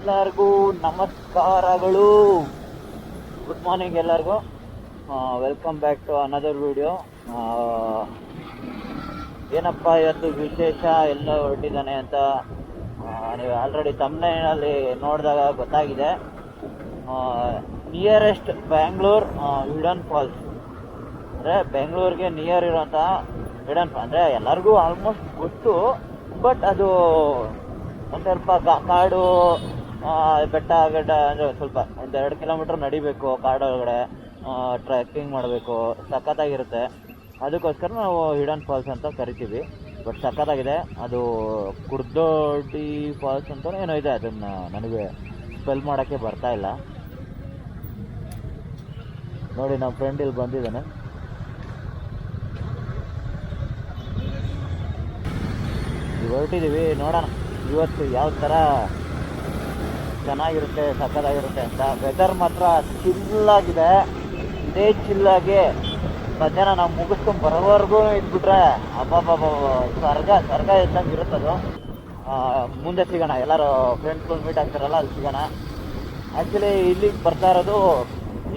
ಎಲ್ಲರಿಗೂ ನಮಸ್ಕಾರಗಳು. Good morning ಎಲ್ಲರಿಗೂ. Welcome back to another video ಏನಪ್ಪ ಇವತ್ತು ವಿಶೇಷ? ಎಲ್ಲ ಹೊರಟಿದ್ದಾನೆ ಅಂತ ನೀವು ಆಲ್ರೆಡಿ ತಮ್ಮನೇನಲ್ಲಿ ನೋಡಿದಾಗ ಗೊತ್ತಾಗಿದೆ. ನಿಯರೆಸ್ಟ್ ಬ್ಯಾಂಗ್ಳೂರ್ ವಿಡನ್ ಫಾಲ್ಸ್ ಅಂದರೆ ಬೆಂಗಳೂರಿಗೆ ನಿಯರ್ ಇರೋಂಥ ಹಿಡನ್ ಅಂದರೆ ಎಲ್ಲರಿಗೂ ಆಲ್ಮೋಸ್ಟ್ ಗೊತ್ತು ಬಟ್ ಅದು ಒಂದು ಸ್ವಲ್ಪ ಕಾಡು ಬೆಟ್ಟ, ಗಡ್ಡ, ಅಂದರೆ ಸ್ವಲ್ಪ ಒಂದು ಎರಡು ಕಿಲೋಮೀಟ್ರ್ ನಡಿಬೇಕು ಕಾಡೊಳಗಡೆ ಟ್ರೆಕ್ಕಿಂಗ್ ಮಾಡಬೇಕು. ಸಖತ್ತಾಗಿರುತ್ತೆ. ಅದಕ್ಕೋಸ್ಕರ ನಾವು ಹಿಡನ್ ಫಾಲ್ಸ್ ಅಂತ ಕರಿತೀವಿ. ಬಟ್ ಸಖತ್ತಾಗಿದೆ. ಅದು ಕುರ್ದೋಡಿ ಫಾಲ್ಸ್ ಅಂತ ಏನೋ ಇದೆ. ಅದನ್ನು ನನಗೆ ಸ್ಪೆಲ್ ಮಾಡೋಕ್ಕೆ ಬರ್ತಾ ಇಲ್ಲ. ನೋಡಿ ನಮ್ಮ ಫ್ರೆಂಡ್ ಇಲ್ಲಿ ಬಂದಿದ್ದಾನೆ. ಹೊರಟಿದ್ದೀವಿ ನೋಡೋಣ. ಇವತ್ತು ಯಾವ ಥರ ಚೆನ್ನಾಗಿರುತ್ತೆ ಸಕ್ಕದಾಗಿರುತ್ತೆ ಅಂತ. ವೆದರ್ ಮಾತ್ರ ಚಿಲ್ಲಾಗಿದೆ ಇದೇ ಚಿಲ್ಲಾಗಿ ಮಧ್ಯಾಹ್ನ ನಾವು ಮುಗಿಸ್ಕೊಂಡು ಬರೋವರೆಗೂ ಇದ್ಬಿಟ್ರೆ ಅಬ್ಬಬ್ಬ ಸ್ವರ್ಗ ಸ್ವರ್ಗ ಇದ್ದಂಗೆ ಇರುತ್ತದು ಮುಂದೆ ಸಿಗೋಣ, ಎಲ್ಲರೂ ಫ್ರೆಂಡ್ಸ್ಗಳು ಮೀಟ್ ಆಗ್ತಾರಲ್ಲ, ಅಲ್ಲಿ ಸಿಗೋಣ. ಆ್ಯಕ್ಚುಲಿ ಇಲ್ಲಿಗೆ ಬರ್ತಾ ಇರೋದು,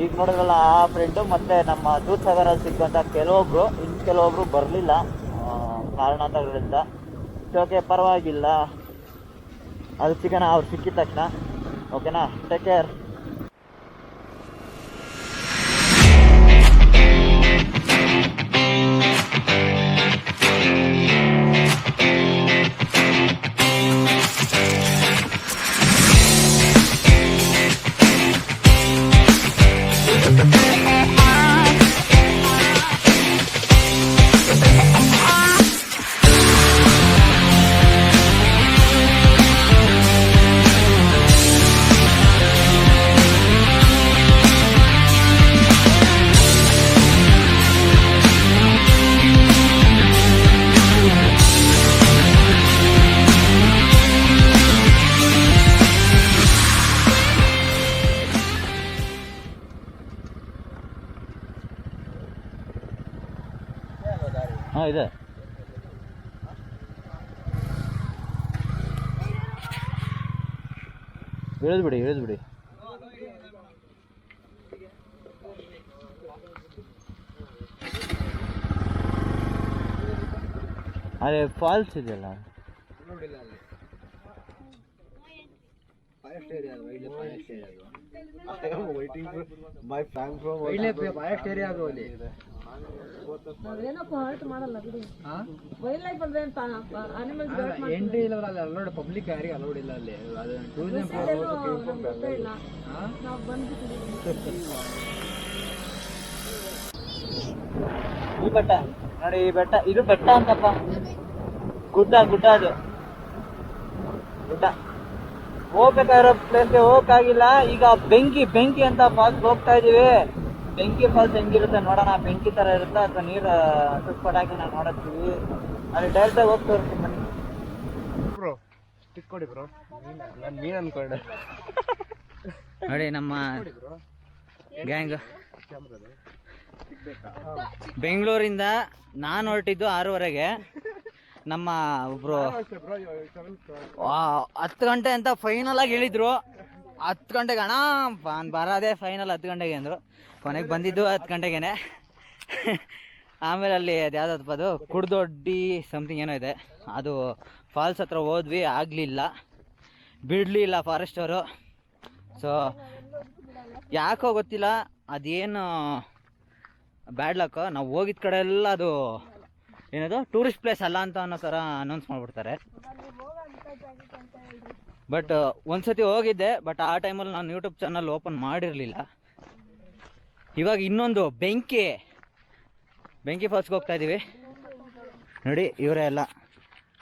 ಈಗ ನೋಡಿದ್ರಲ್ಲ ಆ ಫ್ರೆಂಡು ಮತ್ತು ನಮ್ಮ ದೂದ್ಸಾಗರಲ್ಲಿ ಸಿಕ್ಕಂಥ ಕೆಲವೊಬ್ರು ಇನ್ನು ಕೆಲವೊಬ್ರು ಬರಲಿಲ್ಲ. ಕಾರಣಾಂತರಗಳಿಂದ ಓಕೆ ಪರವಾಗಿಲ್ಲ. ಅದು ಸಿಗೋಣ, ಅವ್ರು ಸಿಕ್ಕಿದ ತಕ್ಷಣ. ಓಕೆನಾ ಟೇಕ್ ಕೇರ್ ಹಾಂ ಇದೆ ಇಳಿದ್ಬಿಡಿ ಇಳಿದ್ಬಿಡಿ ಅದೇ ಫಾಲ್ಸ್ ಇದೆಯಲ್ಲ ನೋಡಿಲ್ಲ ಅಲ್ಲಿ ಫಾರೆಸ್ಟ್ ಏರಿಯಾ ಅದು ವೈಲ್ಡ್ ಫಾರೆಸ್ಟ್ ಏರಿಯಾ ಅದು I am waiting for my fan from wild forest area ಅದು ಅಲ್ಲಿ ನಾವೇನಪ್ಪ ಹರ್ಟ್ ಮಾಡಲ್ಲ ಬಿಡಿ. ಹಾ ವೈಲ್ಡ್ ಲೈಫ್ ಅಂದ್ರೆ ಅನಿಮಲ್ಸ್ ಹರ್ಟ್ ಎಂಟ್ರಿ ಇಲ್ಲ ಅಲ್ಲಿ ಅಲೋಡ್ ಪಬ್ಲಿಕ್ ಯಾರಿಗೆ ಅಲೋಡ್ ಇಲ್ಲ ಅಲ್ಲಿ. ಅದು ಟೂರಿಸಂ ಗೊತ್ತೇ ಇಲ್ಲ. ನಾವು ಬಂದ್ಬಿಟ್ಟಿದ್ದೀವಿ ಈ ಬೆಟ್ಟ ನೋಡಿ ಈ ಬೆಟ್ಟ ಇದು ಬೆಟ್ಟ ಅಂತಪ್ಪ. ಗುಡ್ಡ ಗುಡ್ಡ ಅದು. ಗುಡ್ಡ. ಹೋಗ್ಬೇಕಾಗಿರೋ ಪ್ಲೇಸ್ಗೆ ಹೋಗಕ್ಕಾಗಿಲ್ಲ. ಈಗ ಬೆಂಕಿ ಬೆಂಕಿ ಅಂತ ಫಾಸ್ಟ್ ಹೋಗ್ತಾ ಇದೀವಿ. ಬೆಂಕಿ ಫಾಲ್ಸ್ ಹೆಂಗಿರುತ್ತೆ ನೋಡೋಣ. ಬೆಂಕಿ ತರ ಇರುತ್ತೆ. ಅಥವಾ ನೀರು ಸುಸ್ಪಟಾಗಿ ನಾವು ನೋಡತ್ತೀವಿ. ಅಲ್ಲಿ ಡೈರೆಕ್ಟ್ ಆಗಿ ಹೋಗ್ತಾ ಇರ್ತೀವಿ ಬನ್ನಿ. ಬ್ರೋ ಸ್ಟಿಕ್ ಕೊಡಿ ಬ್ರೋ. ನಾನು ಮೀನು ಅನ್ಕೊಂಡೆ. ನೋಡಿ ನಮ್ಮ ಗ್ಯಾಂಗ್ ಬೆಂಗಳೂರಿಂದ ನಾನು ಹೊರಟಿದ್ದು ಆರೂವರೆಗೆ. ನಮ್ಮ ಒಬ್ರು ಹತ್ತು ಗಂಟೆ ಅಂತ ಫೈನಲ್ ಆಗಿ ಹೇಳಿದ್ರು. ಹತ್ತು ಗಂಟೆಗೆ ಅಣ್ಣ, ನಾನು ಬರೋದೇ ಫೈನಲ್ ಹತ್ತು ಗಂಟೆಗೆ ಅಂದರು. ಕೊನೆಗೆ ಬಂದಿದ್ದು ಹತ್ತು ಗಂಟೆಗೇನೆ. ಆಮೇಲೆ ಅಲ್ಲಿ ಅದು ಯಾವುದಪ್ಪ ಅದು, ಕುಡ್ದೊಡ್ಡಿ ಸಮಥಿಂಗ್ ಏನೋ ಇದೆ. ಅದು ಫಾಲ್ಸ್ ಹತ್ರ ಹೋದ್ವಿ, ಆಗಲಿಲ್ಲ. ಬಿಡಲಿಲ್ಲ ಫಾರೆಸ್ಟ್ ಅವರು. ಸೊ ಯಾಕೋ ಗೊತ್ತಿಲ್ಲ, ಅದೇನು ಬ್ಯಾಡ್ ಲಕ್ ನಾವು ಹೋಗಿದ ಕಡೆ ಎಲ್ಲ ಅದು ಏನದು ಟೂರಿಸ್ಟ್ ಪ್ಲೇಸ್ ಅಲ್ಲ ಅಂತ ಅನ್ನೋ ಥರ ಅನೌನ್ಸ್ ಮಾಡಿಬಿಡ್ತಾರೆ. ಬಟ್ ಒಂದ್ಸತಿ ಹೋಗಿದ್ದೆ ಬಟ್ ಆ ಟೈಮಲ್ಲಿ ನಾನು ಯೂಟ್ಯೂಬ್ ಚಾನಲ್ ಓಪನ್ ಮಾಡಿರಲಿಲ್ಲ. ಇವಾಗ ಇನ್ನೊಂದು ಬೆಂಕಿ. ಬೆಂಕಿ ಫಾಲ್ಸ್ಗೆ ಹೋಗ್ತಾ ಇದ್ದೀವಿ ನೋಡಿ ಇವರೇ ಎಲ್ಲ.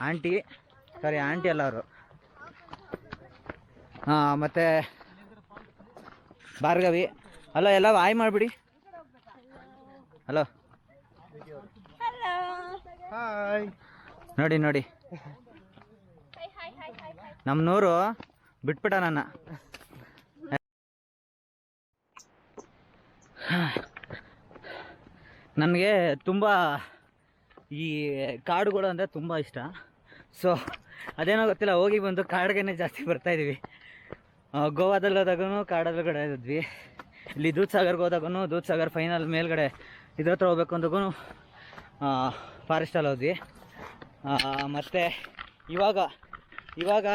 ಆಂಟಿ ಸಾರಿ ಆಂಟಿ ಅಲ್ಲ ಅವರು. ಹಾಂ ಮತ್ತು ಭಾರ್ಗವಿ. ಅಲ್ಲ ಎಲ್ಲ ಆಯ್ ಮಾಡಿಬಿಡಿ. ಹಲೋ ಹಾಯ್ ನೋಡಿ ನೋಡಿ. ನಮ್ಮ ಬಿಟ್ಬಿಟ ನನ್ನ. ನನಗೆ ತುಂಬ ಈ ಕಾಡುಗಳು ಅಂದರೆ ತುಂಬ ಇಷ್ಟ. ಸೊ ಅದೇನೋ ಗೊತ್ತಿಲ್ಲ, ಹೋಗಿ ಬಂದು ಕಾಡಿಗೆನೇ ಜಾಸ್ತಿ ಬರ್ತಾಯಿದ್ವಿ ಗೋವಾದಲ್ಲಿ ಹೋದಾಗೂ ಕಾಡಲ್ಗಡೆ ಇದ್ವಿ. ಇಲ್ಲಿ ದೂದ್ ಸಾಗರ್ಗೆ ಹೋದಾಗೂ ದೂದ್ ಸಾಗರ್ ಫೈನಲ್ ಮೇಲ್ಗಡೆ ಇದ್ರ ಹತ್ರ ಹೋಗ್ಬೇಕು ಅಂದಾಗೂ ಫಾರೆಸ್ಟಲ್ಲಿ ಹೋದ್ವಿ. ಮತ್ತು ಇವಾಗ ಇವಾಗ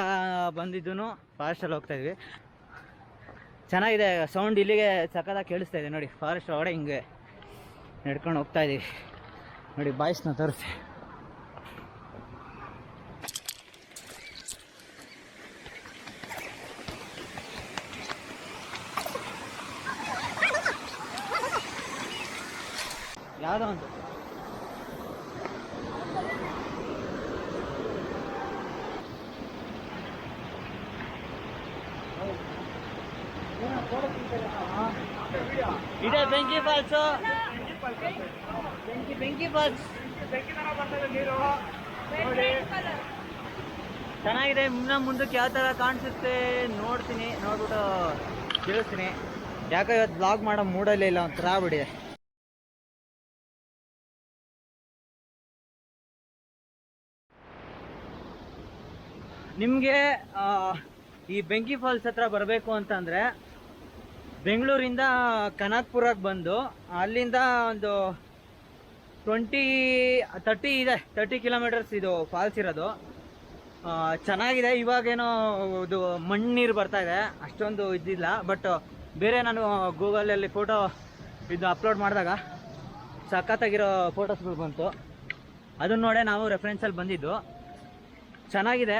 ಬಂದಿದ್ದು ಫಾರೆಸ್ಟಲ್ಲಿ ಹೋಗ್ತಾಯಿದ್ವಿ ಚೆನ್ನಾಗಿದೆ ಸೌಂಡ್ ಇಲ್ಲಿಗೆ ಸಖತ್ತಾಗಿ ಕೇಳಿಸ್ತಾ ಇದೆ ನೋಡಿ ಫಾರೆಸ್ಟ್ ಒಳಗಡೆ ಹಿಂಗೆ ನಡ್ಕೊಂಡು ಹೋಗ್ತಾ ಇದೀವಿ ನೋಡಿ ಬಾಯ್ಸ್ನ ತೋರಿಸಿ ಯಾವುದೋ ಒಂದು ಇದೆ, ಬೆಂಕಿ ಫಾಲ್ಸು ಬೆಂಕಿ ಬೆಂಕಿ ಫಾಲ್ಸ್ ಚೆನ್ನಾಗಿದೆ, ಇನ್ನ ಮುಂದಕ್ಕೆ ಯಾವ ಥರ ಕಾಣಿಸುತ್ತೆ ನೋಡ್ತೀನಿ, ನೋಡ್ಬಿಟ್ಟು ತಿಳಿಸ್ತೀನಿ. ಯಾಕೋ ಇವತ್ತು ಬ್ಲಾಗ್ ಮಾಡೋ ಮೂಡಲ್ಲೇ ಇಲ್ಲ, ಒಂಥರ ಬಿಡಿ ನಿಮಗೆ ಈ ಬೆಂಕಿ ಫಾಲ್ಸ್ ಹತ್ರ ಬರಬೇಕು ಅಂತಂದರೆ ಬೆಂಗಳೂರಿಂದ ಕನಕ್ಪುರಕ್ಕೆ ಬಂದು ಅಲ್ಲಿಂದ ಒಂದು ಟ್ವೆಂಟಿ, ತರ್ಟಿ ಇದೆ, ತರ್ಟಿ ಕಿಲೋಮೀಟರ್ಸ್ ಇದು ಫಾಲ್ಸ್ ಇರೋದು. ಚೆನ್ನಾಗಿದೆ. ಇವಾಗೇನೋ ಇದು ಮಣ್ಣೀರು ಬರ್ತಾ ಇದೆ. ಅಷ್ಟೊಂದು ಇದ್ದಿಲ್ಲ. ಬಟ್ ಬೇರೆ ನಾನು ಗೂಗಲಲ್ಲಿ ಫೋಟೋ ಇದು ಅಪ್ಲೋಡ್ ಮಾಡಿದಾಗ ಸಖತ್ತಾಗಿರೋ ಫೋಟೋಸ್ಗಳು ಬಂತು. ಅದನ್ನ ನೋಡೇ ನಾವು ರೆಫರೆನ್ಸಲ್ಲಿ ಬಂದಿದ್ದು. ಚೆನ್ನಾಗಿದೆ.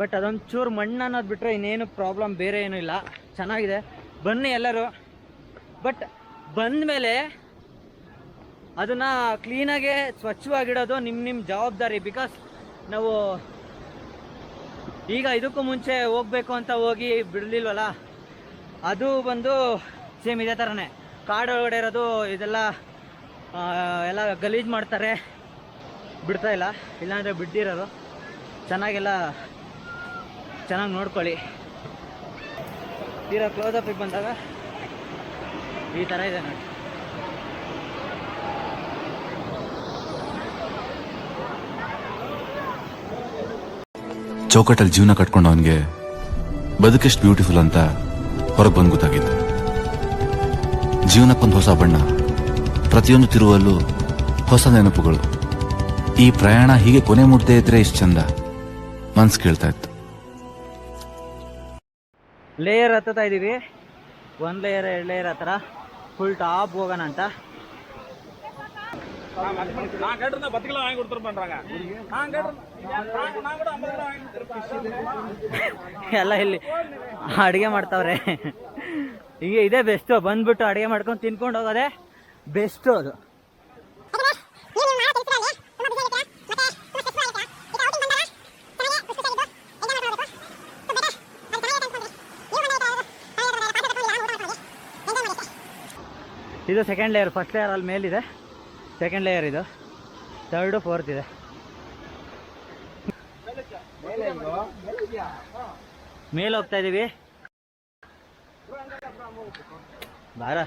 ಬಟ್ ಅದೊಂದು ಚೂರು ಮಣ್ಣು ಅನ್ನೋದು ಬಿಟ್ಟರೆ ಇನ್ನೇನು ಪ್ರಾಬ್ಲಮ್ ಬೇರೆ ಏನೂ ಇಲ್ಲ. ಚೆನ್ನಾಗಿದೆ. ಬನ್ನಿ ಎಲ್ಲರೂ. ಬಟ್ ಬಂದ ಮೇಲೆ ಅದನ್ನು ಕ್ಲೀನಾಗೆ ಸ್ವಚ್ಛವಾಗಿಡೋದು ನಿಮ್ಮ ನಿಮ್ಮ ಜವಾಬ್ದಾರಿ. ಬಿಕಾಸ್ ನಾವು ಈಗ ಇದಕ್ಕೂ ಮುಂಚೆ ಹೋಗ್ಬೇಕು ಅಂತ ಹೋಗಿ ಬಿಡಲಿಲ್ವಲ್ಲ? ಅದು ಬಂದು ಸೇಮ್ ಇದೇ ಥರನೇ ಕಾಡೊಳಗಡೆ ಇರೋದು ಇದೆಲ್ಲ ಎಲ್ಲ ಗಲೀಜು ಮಾಡ್ತಾರೆ. ಬಿಡ್ತಾ ಇಲ್ಲ. ಇಲ್ಲಾಂದರೆ ಬಿಡ್ದಿರೋರು ಚೆನ್ನಾಗೆಲ್ಲ ಚೆನ್ನಾಗಿ ನೋಡ್ಕೊಳ್ಳಿ. ತೀರಾ ಕ್ಲೋಸಪಿಗೆ ಬಂದಾಗ ಈ ತರ ಇದೆ ನೋಡಿ. ಚೌಕಟ್ಟಲ್ಲಿ ಜೀವನ ಕಟ್ಕೊಂಡವನಿಗೆ ಬದುಕೆಷ್ಟು ಬ್ಯೂಟಿಫುಲ್ ಅಂತ ಹೊರಗೆ ಬಂದು ಗೊತ್ತಾಗಿತ್ತು. ಜೀವನಕ್ಕೊಂದು ಹೊಸ ಬಣ್ಣ, ಪ್ರತಿಯೊಂದು ತಿರುವಲ್ಲೂ ಹೊಸ ನೆನಪುಗಳು. ಈ ಪ್ರಯಾಣ ಹೀಗೆ ಕೊನೆ ಮುಟ್ಟದೇ ಇದ್ರೆ ಇಷ್ಟು ಚಂದ. ಮನ್ಸು ಕೇಳ್ತಾ ಇತ್ತು. ಲೇಯರ್ ಹತ್ತುತ್ತಾ ಇದ್ದೀವಿ ಒಂದು ಲೇಯರ್ ಎರಡು ಲೇಯರ್ ಹತ್ರ ಫುಲ್ ಟಾಪ್ ಹೋಗೋಣ ಅಂತ நான் கேட்டிருந்தா பத்து கிலோ வாங்கி கொடுத்துருப்பேன்றாங்க நான் கேட்டிருந்தேன் நான் கூட ஐம்பது கிலோ வாங்கி கொடுத்துருப்பேன் ಎಲ್ಲ ಇಲ್ಲಿ ಅಡುಗೆ ಮಾಡ್ತಾವ್ರೆ ಹೀಗೆ ಇದೇ ಬೆಸ್ಟು ಬಂದ್ಬಿಟ್ಟು ಅಡುಗೆ ಮಾಡ್ಕೊಂಡು ತಿನ್ಕೊಂಡು ಹೋಗೋದೆ ಬೆಸ್ಟು ಅದು ಇದು ಸೆಕೆಂಡ್ ಲೇಯರ್ ಫಸ್ಟ್ ಲೇಯರ್ ಅಲ್ಲಿ ಮೇಲಿದೆ. ಸೆಕೆಂಡ್ ಲೇಯರ್ ಇದು. ಥರ್ಡು ಫೋರ್ತ್ ಇದೆ. ಮೇಲೆ ಹೋಗ್ತಾ ಇದೀವಿ. ಬಾರ.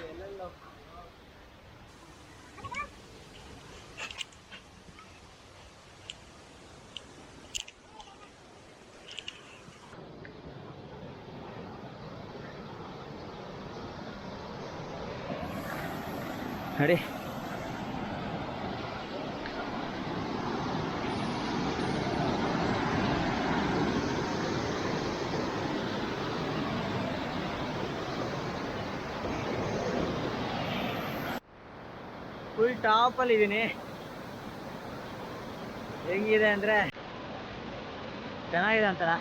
ನೋಡಿ ಫುಲ್ ಟಾಪಲ್ಲಿ ಇದ್ದೀನಿ ಹೆಂಗಿದೆ ಅಂದರೆ ಚೆನ್ನಾಗಿದೆ ಅಂತಾರ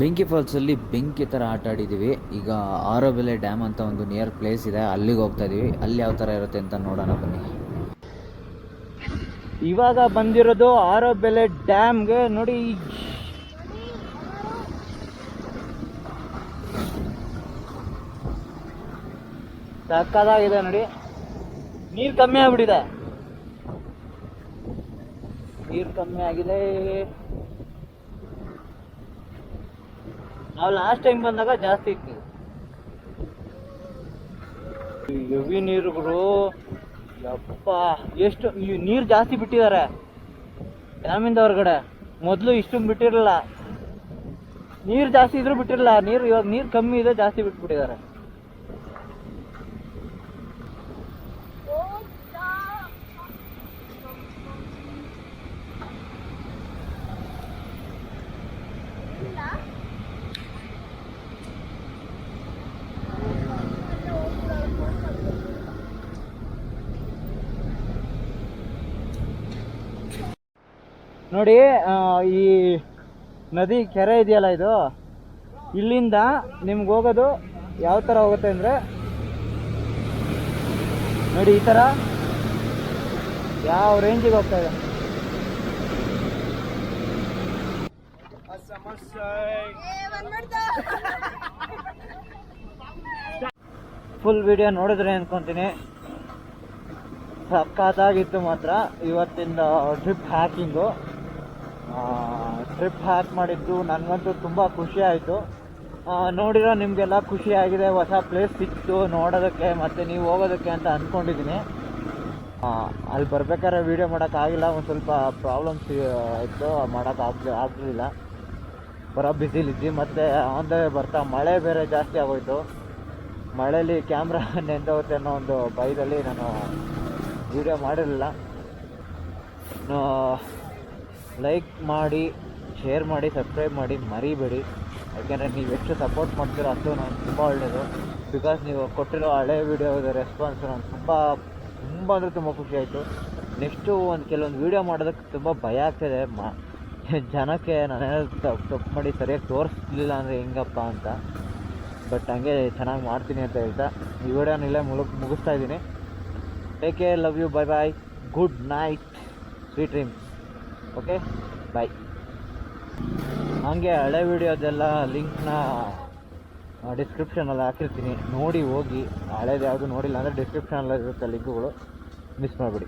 ಬೆಂಕಿ ಫಾಲ್ಸಲ್ಲಿ ಬೆಂಕಿ ಥರ ಆಟ ಆಡಿದ್ದೀವಿ ಈಗ ಆರೋಬೆಲೆ ಡ್ಯಾಮ್ ಅಂತ ಒಂದು ನಿಯರ್ ಪ್ಲೇಸ್ ಇದೆ. ಅಲ್ಲಿಗೆ ಹೋಗ್ತಾ ಇದ್ದೀವಿ ಅಲ್ಲಿ ಯಾವ ಥರ ಇರುತ್ತೆ ಅಂತ ನೋಡೋಣ ಬನ್ನಿ. ಇವಾಗ ಬಂದಿರೋದು ಆರೋಬೆಲೆ ಡ್ಯಾಮ್ಗೆ ನೋಡಿ. ಸಕ್ಕದಾಗಿದೆ ನೋಡಿ. ನೀರು ಕಮ್ಮಿ ಆಗ್ಬಿಟ್ಟಿದೆ. ನೀರು ಕಮ್ಮಿ ಆಗಿದೆ. ನಾವು ಲಾಸ್ಟ್ ಟೈಮ್ ಬಂದಾಗ ಜಾಸ್ತಿ ಇತ್ತು. ಎವಿ ನೀರುಗಳು, ಯಪ್ಪ, ಎಷ್ಟು ನೀರು ಜಾಸ್ತಿ ಬಿಟ್ಟಿದ್ದಾರೆ. ಡ್ಯಾಮಿಂದ ಹೊರಗಡೆ. ಮೊದಲು ಇಷ್ಟು ಬಿಟ್ಟಿರಲಿಲ್ಲ. ನೀರು ಜಾಸ್ತಿ ಇದ್ರೂ ಬಿಟ್ಟಿರಲಿಲ್ಲ. ನೀರು ಇವಾಗ ನೀರು ಕಮ್ಮಿ ಇದೆ, ಜಾಸ್ತಿ ಬಿಟ್ಬಿಟ್ಟಿದ್ದಾರೆ. ನೋಡಿ ಈ ನದಿ ಕೆರೆ ಇದೆಯಲ್ಲ ಇದು? ಇಲ್ಲಿಂದ ನಿಮ್ಗೆ ಹೋಗೋದು ಯಾವ ಥರ ಹೋಗುತ್ತೆ ಅಂದರೆ, ನೋಡಿ ಈ ಥರ ಯಾವ ರೇಂಜಿಗೆ ಹೋಗ್ತಾ ಇದೆ. ಫುಲ್ ವಿಡಿಯೋ ನೋಡಿದ್ರೆ ಅನ್ಕೊಂತೀನಿ. ಸಖತ್ತಾಗಿತ್ತು ಮಾತ್ರ ಇವತ್ತಿಂದ ಟ್ರಿಪ್ ಹ್ಯಾಕಿಂಗು ಟ್ರಿಪ್ ಹ್ಯಾಕ್ ಮಾಡಿದ್ದು, ನನಗಂತೂ ತುಂಬ ಖುಷಿ ಆಯಿತು. ನೋಡಿರೋ ನಿಮಗೆಲ್ಲ ಖುಷಿ ಆಗಿದೆ, ಹೊಸ ಪ್ಲೇಸ್ ಸಿಕ್ತು, ನೋಡೋದಕ್ಕೆ ಮತ್ತು ನೀವು ಹೋಗೋದಕ್ಕೆ ಅಂತ ಅಂದ್ಕೊಂಡಿದ್ದೀನಿ ಅಲ್ಲಿ ಬರ್ಬೇಕಾದ್ರೆ ವೀಡಿಯೋ ಮಾಡೋಕ್ಕಾಗಿಲ್ಲ ಒಂದು ಸ್ವಲ್ಪ ಪ್ರಾಬ್ಲಮ್ಸ್ ಇತ್ತು ಮಾಡೋಕ್ಕಾಗ ಆಗಲಿಲ್ಲ. ಬರೋ ಬಿಸಿಲಿದ್ದು ಮತ್ತು ಆನ್ ಬರ್ತಾ, ಮಳೆ ಬೇರೆ ಜಾಸ್ತಿ ಆಗೋಯ್ತು. ಮಳೇಲಿ ಕ್ಯಾಮ್ರಾ ನೆಂದೋಗುತ್ತೆ ಅನ್ನೋ ಒಂದು ಭಯದಲ್ಲಿ ನಾನು ವೀಡಿಯೋ ಮಾಡಿರಲಿಲ್ಲ. ಲೈಕ್ ಮಾಡಿ ಶೇರ್ ಮಾಡಿ ಸಬ್ಸ್ಕ್ರೈಬ್ ಮಾಡಿ, ಮರಿಬೇಡಿ. ಯಾಕೆಂದರೆ ನೀವು ಎಷ್ಟು ಸಪೋರ್ಟ್ ಮಾಡ್ತೀರೋ ಅಷ್ಟು ನಾನು ತುಂಬ ಒಳ್ಳೆಯದು ಬಿಕಾಸ್ ನೀವು ಕೊಟ್ಟಿರೋ ಹಳೆ ವೀಡಿಯೋದ ರೆಸ್ಪಾನ್ಸ್ ನಾನು ತುಂಬ ತುಂಬ ಅಂದರೆ ತುಂಬ ಖುಷಿಯಾಯಿತು ನೆಕ್ಸ್ಟು ಒಂದು ಕೆಲವೊಂದು ವೀಡಿಯೋ ಮಾಡೋದಕ್ಕೆ ತುಂಬ ಭಯ ಆಗ್ತಿದೆ. ಮಾ, ಜನಕ್ಕೆ ನಾನೇನಾದ್ರು ತಪ್ಪು ತಪ್ಪು ಮಾಡಿ ಸರಿಯಾಗಿ ತೋರಿಸ್ಲಿಲ್ಲ ಅಂದರೆ ಹೆಂಗಪ್ಪ ಅಂತ. ಬಟ್ ಹಂಗೆ ಚೆನ್ನಾಗಿ ಮಾಡ್ತೀನಿ ಅಂತ ಹೇಳ್ತಾ, ಈ ವೀಡಿಯೋನ ಇಲ್ಲೇ ಮುಳುಗ್, ಮುಗಿಸ್ತಾ ಇದ್ದೀನಿ. Take care love you bye bye good night sweet dreams okay? Bye ಹಾಗೆ ಹಳೆ ವಿಡಿಯೋದೆಲ್ಲ ಲಿಂಕ್ನ ಡಿಸ್ಕ್ರಿಪ್ಷನಲ್ಲಿ ಹಾಕಿರ್ತೀನಿ. ನೋಡಿ ಹೋಗಿ. ಹಳೇದು ಯಾವುದು ನೋಡಿಲ್ಲ ಅಂದರೆ ಡಿಸ್ಕ್ರಿಪ್ಷನಲ್ಲಿ ಇರುತ್ತೆ ಲಿಂಕ್ಗಳು. ಮಿಸ್ ಮಾಡಿಬಿಡಿ.